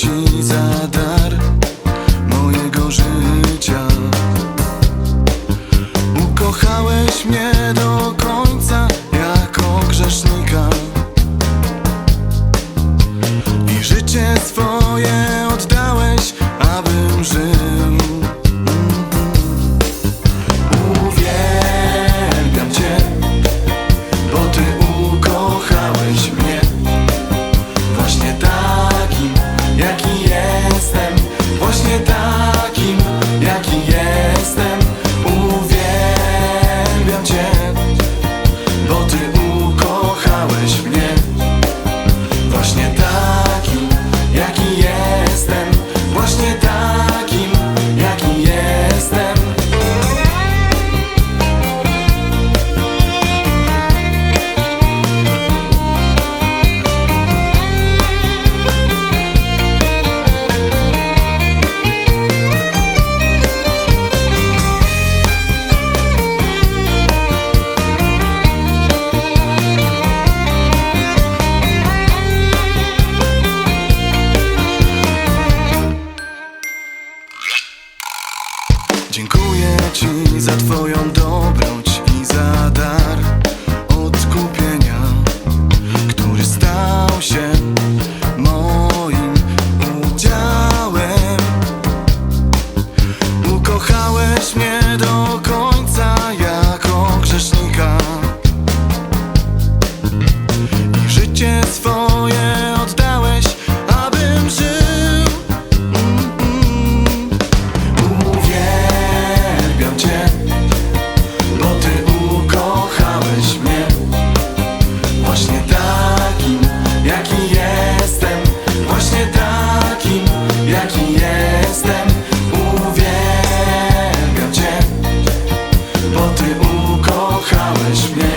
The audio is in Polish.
ci za dar mojego życia. Ukochałeś mnie do za Twoją dobrą mas